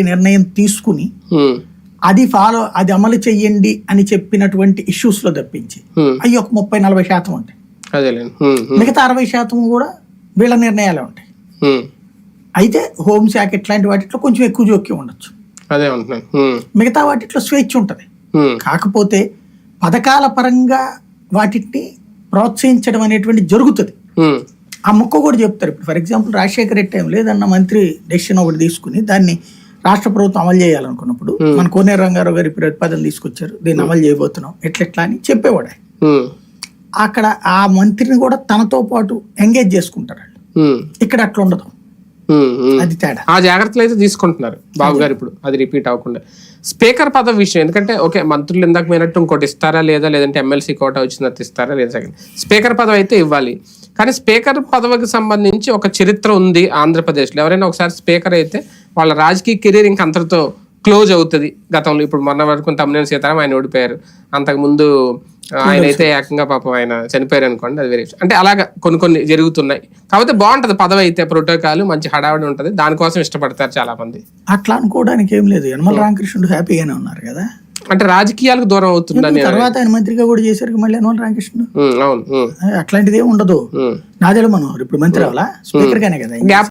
నిర్ణయం తీసుకుని అది ఫాలో అది అమలు చెయ్యండి అని చెప్పినటువంటి ఇష్యూస్లో తప్పించి అవి ఒక ముప్పై నలభై శాతం ఉంటాయి. మిగతా అరవై శాతం కూడా వీళ్ళ నిర్ణయాలే ఉంటాయి. అయితే హోంశాఖ ఇట్లాంటి వాటిలో కొంచెం ఎక్కువ జోక్యం ఉండొచ్చు. అదే మిగతా వాటిలో స్వేచ్ఛ ఉంటుంది. కాకపోతే పథకాల పరంగా వాటిని ప్రోత్సహించడం అనేటువంటి జరుగుతుంది. ఆ ముక్క కూడా చెప్తారు. ఇప్పుడు for example Rajasekhara Reddy time లేదన్న మంత్రి డెసిషన్ ఒకటి తీసుకుని దాన్ని రాష్ట్ర ప్రభుత్వం అమలు చేయాలనుకున్నప్పుడు మన కోనేరు రంగారావు గారి ప్రతిపాదన తీసుకొచ్చారు దీన్ని అమలు చేయబోతున్నాం. ఎట్లెట్లా అని చెప్పేవాడు అక్కడ ఆ మంత్రిని కూడా తనతో పాటు ఎంగేజ్ చేసుకుంటారు ఇక్కడ అట్లా ఉండదు. అది తేడా. ఆ జాగ్రత్తలు అయితే తీసుకుంటున్నారు బాబు గారు ఇప్పుడు. అది రిపీట్ అవ్వకుండా. స్పీకర్ పదవి విషయం ఎందుకంటే ఓకే మంత్రులు ఇందాక పోయినట్టు ఇంకోటి ఇస్తారా లేదా లేదంటే ఎమ్మెల్సీ కోట వచ్చినట్టు ఇస్తారా లేదా స్పీకర్ పదవి అయితే ఇవ్వాలి. కానీ స్పీకర్ పదవికి సంబంధించి ఒక చరిత్ర ఉంది ఆంధ్రప్రదేశ్లో. ఎవరైనా ఒకసారి స్పీకర్ అయితే వాళ్ళ రాజకీయ కెరీర్ ఇంక అంతటితో క్లోజ్ అవుతుంది. గతంలో ఇప్పుడు మొన్న వరకు తమ్మినేని సీతారాం ఆయన ఓడిపోయారు. అంతకుముందు ఆయన అయితే ఏకంగా పాపం ఆయన చనిపోయారు అనుకోండి అది వేరే. అంటే అలాగా కొన్ని కొన్ని జరుగుతున్నాయి. కాకపోతే బాగుంటది పదవి అయితే ప్రోటోకాల్ మంచి హడావిడి ఉంటది. దానికోసం ఇష్టపడతారు చాలా మంది అట్లా అనుకోవడానికి ఏం లేదు. యనమల రామకృష్ణుడు హ్యాపీగానే ఉన్నారు కదా? అంటే రాజకీయాలకు దూరం అవుతుందని తర్వాత ఆయన మంత్రిగా కూడా చేశారు మళ్ళీ యనమల రామకృష్ణుడు? ఉమ్, అవును. ఉమ్, అట్లాంటిది ఏమి ఉండదు. నాదేళ్ళ మనోహర్ ఇప్పుడు మంత్రి అవ్వాలా? స్పీకర్ గానే కదా